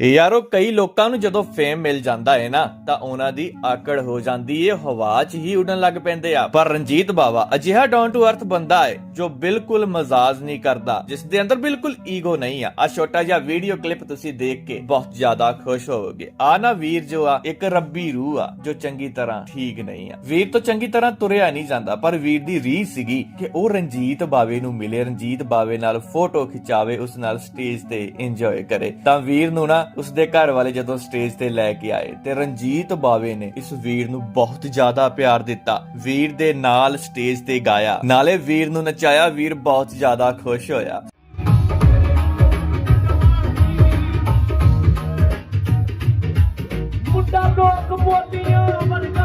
ਯਾਰੋ, ਕਈ ਲੋਕਾਂ ਨੂੰ ਜਦੋਂ ਫੇਮ ਮਿਲ ਜਾਂਦਾ ਹੈ ਨਾ, ਤਾਂ ਉਹਨਾਂ ਦੀ ਆਕੜ ਹੋ ਜਾਂਦੀ ਏ, ਹਵਾ 'ਚ ਹੀ ਉਡਣ ਲੱਗ ਪੈਂਦੇ ਆ। ਪਰ ਰਣਜੀਤ ਬਾਵਾ ਅਜਿਹਾ ਡਾਊਨ ਟੂ ਅਰਥ ਬੰਦਾ ਹੈ ਜੋ ਬਿਲਕੁਲ ਮਜ਼ਾਜ ਨਹੀਂ ਕਰਦਾ, ਜਿਸ ਦੇ ਅੰਦਰ ਬਿਲਕੁਲ ਈਗੋ ਨਹੀਂ ਆ। ਆ ਛੋਟਾ ਜਿਹਾ ਵੀਡੀਓ ਕਲਿੱਪ ਤੁਸੀਂ ਦੇਖ ਕੇ ਬਹੁਤ ਜ਼ਿਆਦਾ ਖੁਸ਼ ਹੋਵੋਗੇ। ਆ ਨਾ ਵੀਰ ਜੋ ਆ, ਇੱਕ ਰੱਬੀ ਰੂਹ ਆ, ਜੋ ਚੰਗੀ ਤਰ੍ਹਾਂ ਠੀਕ ਨਹੀਂ ਆ। ਵੀਰ ਤੋਂ ਚੰਗੀ ਤਰ੍ਹਾਂ ਤੁਰਿਆ ਨਹੀਂ ਜਾਂਦਾ, ਪਰ ਵੀਰ ਦੀ ਰੀਹ ਸੀਗੀ ਕਿ ਉਹ ਰਣਜੀਤ ਬਾਵੇ ਨੂੰ ਮਿਲੇ, ਰਣਜੀਤ ਬਾਵੇ ਨਾਲ ਫੋਟੋ ਖਿਚਾਵੇ, ਉਸ ਨਾਲ ਸਟੇਜ ਤੇ ਇੰਜੋਏ ਕਰੇ। ਤਾਂ ਵੀਰ ਨੂੰ ਨਾ ਉਸਦੇ ਘਰ ਵਾਲੇ ਜਦੋਂ ਸਟੇਜ ਤੇ ਲੈ ਕੇ ਆਏ ਤੇ ਰਣਜੀਤ ਬਾਵੇ ਨੇ ਇਸ ਵੀਰ ਨੂੰ ਬਹੁਤ ਜ਼ਿਆਦਾ ਪਿਆਰ ਦਿੱਤਾ। ਵੀਰ ਦੇ ਨਾਲ ਸਟੇਜ ਤੇ ਗਾਇਆ। ਨਾਲੇ ਵੀਰ ਨੂੰ ਨਚਾਇਆ, ਵੀਰ ਬਹੁਤ ਜ਼ਿਆਦਾ ਖੁਸ਼ ਹੋਇਆ। ਮੁੰਡਾ ਲੋਕ ਮੋਤੀਆਂ ਵਰਗਾ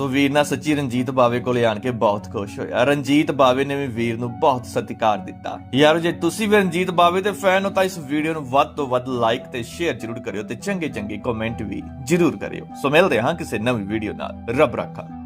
ਸੋ ਵੀਰ ਨਾਲ ਸੱਚੀ ਰਣਜੀਤ ਬਾਵੇ ਕੋਲੇ ਆਣ ਕੇ ਬਹੁਤ ਖੁਸ਼ ਹੋਇਆ। ਰਣਜੀਤ ਬਾਵੇ ਨੇ ਵੀ ਵੀਰ ਨੂੰ ਬਹੁਤ ਸਤਿਕਾਰ ਦਿੱਤਾ। ਯਾਰ, ਜੇ ਤੁਸੀਂ ਵੀ ਰਣਜੀਤ ਬਾਵੇ ਦੇ ਫੈਨ ਹੋ, ਤਾਂ ਇਸ ਵੀਡੀਓ ਨੂੰ ਵੱਧ ਤੋਂ ਵੱਧ ਲਾਈਕ ਤੇ ਸ਼ੇਅਰ ਜ਼ਰੂਰ ਕਰਿਓ ਤੇ ਚੰਗੇ ਚੰਗੇ ਕਮੈਂਟ ਵੀ ਜ਼ਰੂਰ ਕਰਿਓ। ਸੋ ਮਿਲਦੇ ਹਾਂ ਕਿਸੇ ਨਵੀਂ ਵੀਡੀਓ ਨਾਲ। ਰੱਬ ਰੱਖਾ।